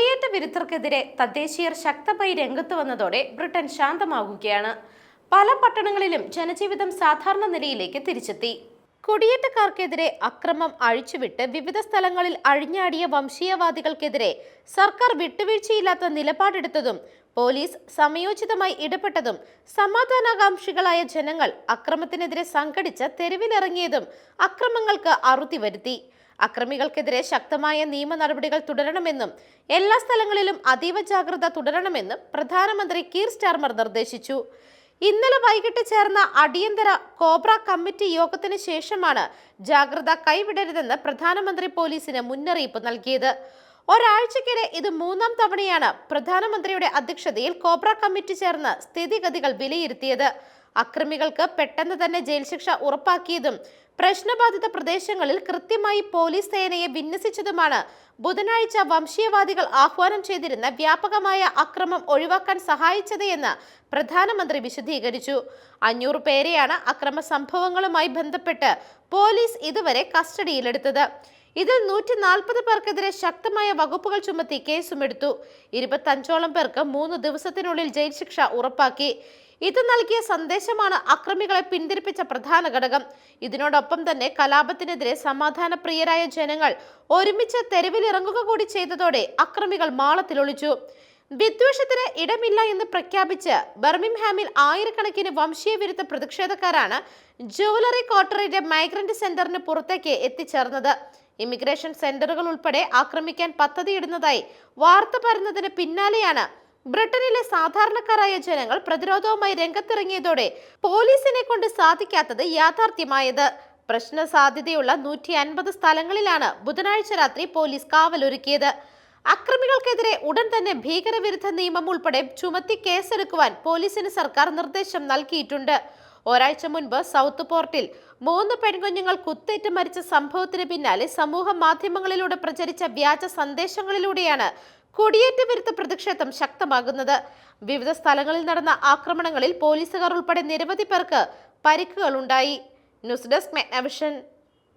കുടിയേറ്റ വിരുദ്ധർക്കെതിരെ തദ്ദേശീയർ ശക്തമായി രംഗത്ത് വന്നതോടെ ബ്രിട്ടൻ ശാന്തമാകുകയാണ്. പല പട്ടണങ്ങളിലും ജനജീവിതം സാധാരണ നിലയിലേക്ക് തിരിച്ചെത്തി. കുടിയേറ്റക്കാർക്കെതിരെ അക്രമം അഴിച്ചുവിട്ട് വിവിധ സ്ഥലങ്ങളിൽ അഴിഞ്ഞാടിയ വംശീയവാദികൾക്കെതിരെ സർക്കാർ വിട്ടുവീഴ്ചയില്ലാത്ത നിലപാടെടുത്തതും പോലീസ് സമയോചിതമായി ഇടപെട്ടതും സമാധാനാകാംക്ഷികളായ ജനങ്ങൾ അക്രമത്തിനെതിരെ സംഘടിച്ച് തെരുവിലിറങ്ങിയതും അക്രമങ്ങൾക്ക് അറുതി വരുത്തി. അക്രമികൾക്കെതിരെ ശക്തമായ നിയമ നടപടികൾ തുടരണമെന്നും എല്ലാ സ്ഥലങ്ങളിലും അതീവ ജാഗ്രത തുടരണമെന്നും പ്രധാനമന്ത്രി കീർ സ്റ്റാർമർ നിർദ്ദേശിച്ചു. ഇന്നലെ വൈകിട്ട് ചേർന്ന അടിയന്തര കോബ്ര കമ്മിറ്റി യോഗത്തിന് ശേഷമാണ് ജാഗ്രത കൈവിടരുതെന്ന് പ്രധാനമന്ത്രി പോലീസിന് മുന്നറിയിപ്പ് നൽകിയത്. ഒരാഴ്ചക്കിടെ ഇത് മൂന്നാം തവണയാണ് പ്രധാനമന്ത്രിയുടെ അധ്യക്ഷതയിൽ കോബ്ര കമ്മിറ്റി ചേർന്ന് സ്ഥിതിഗതികൾ വിലയിരുത്തിയത്. അക്രമികൾക്ക് പെട്ടെന്ന് തന്നെ ജയിൽ ശിക്ഷ ഉറപ്പാക്കിയതും പ്രശ്നബാധിത പ്രദേശങ്ങളിൽ കൃത്യമായി പോലീസ് സേനയെ വിന്യസിച്ചതുമാണ് ബുധനാഴ്ച വംശീയവാദികൾ ആഹ്വാനം ചെയ്തിരുന്ന വ്യാപകമായ അക്രമം ഒഴിവാക്കാൻ സഹായിച്ചത് എന്ന് പ്രധാനമന്ത്രി വിശദീകരിച്ചു. അഞ്ഞൂറ് പേരെയാണ് അക്രമ സംഭവങ്ങളുമായി ബന്ധപ്പെട്ട് പോലീസ് ഇതുവരെ കസ്റ്റഡിയിലെടുത്തത്. ഇതിൽ നൂറ്റി നാൽപ്പത് പേർക്കെതിരെ ശക്തമായ വകുപ്പുകൾ ചുമത്തി കേസുമെടുത്തു ഇരുപത്തഞ്ചോളം പേർക്ക് മൂന്ന് ദിവസത്തിനുള്ളിൽ ജയിൽ ശിക്ഷ ഉറപ്പാക്കി. ഇത് നൽകിയ സന്ദേശമാണ് അക്രമികളെ പിന്തിരിപ്പിച്ച പ്രധാന ഘടകം. ഇതിനോടൊപ്പം തന്നെ കലാപത്തിനെതിരെ സമാധാനപ്രിയരായ ജനങ്ങൾ ഒരുമിച്ച് തെരുവിലിറങ്ങുക കൂടി ചെയ്തതോടെ അക്രമികൾ മാളത്തിലൊളിച്ചു വിദ്വേഷത്തിന് ഇടമില്ല എന്ന് പ്രഖ്യാപിച്ച് ബർമിംഹാമിൽ ആയിരക്കണക്കിന് വംശീയ വിരുദ്ധ പ്രതിഷേധക്കാരാണ് ജുവലറി ക്വാർട്ടറിന്റെ മൈഗ്രന്റ് സെന്ററിന് പുറത്തേക്ക് എത്തിച്ചേർന്നത്. ഇമിഗ്രേഷൻ സെന്ററുകൾ ഉൾപ്പെടെ ആക്രമിക്കാൻ പദ്ധതിയിടുന്നതായി വാർത്ത പരന്നതിന് പിന്നാലെയാണ് ബ്രിട്ടനിലെ സാധാരണക്കാരായ ജനങ്ങൾ പ്രതിരോധവുമായി രംഗത്തിറങ്ങിയതോടെ പോലീസിനെ കൊണ്ട് സാധിക്കാത്തത് യാഥാർത്ഥ്യമായത്. പ്രശ്ന സാധ്യതയുള്ള നൂറ്റി അൻപത് സ്ഥലങ്ങളിലാണ് ബുധനാഴ്ച രാത്രി പോലീസ് കാവലൊരുക്കിയത്. അക്രമികൾക്കെതിരെ ഉടൻ തന്നെ ഭീകരവിരുദ്ധ നിയമം ഉൾപ്പെടെ ചുമത്തി കേസെടുക്കുവാൻ പോലീസിന് സർക്കാർ നിർദ്ദേശം നൽകിയിട്ടുണ്ട്. ഒരാഴ്ച മുൻപ് സൗത്ത് പോർട്ടിൽ മൂന്ന് പെൺകുഞ്ഞുങ്ങൾ കുത്തേറ്റ് മരിച്ച സംഭവത്തിന് പിന്നാലെ സമൂഹ മാധ്യമങ്ങളിലൂടെ പ്രചരിച്ച വ്യാജ സന്ദേശങ്ങളിലൂടെയാണ് കുടിയേറ്റ വിരുദ്ധ പ്രതിഷേധം ശക്തമാകുന്നത്. വിവിധ സ്ഥലങ്ങളിൽ നടന്ന ആക്രമണങ്ങളിൽ പോലീസുകാർ ഉൾപ്പെടെ നിരവധി പേർക്ക് പരിക്കുകളുണ്ടായി. News desk മെഗ്നവിഷൻ.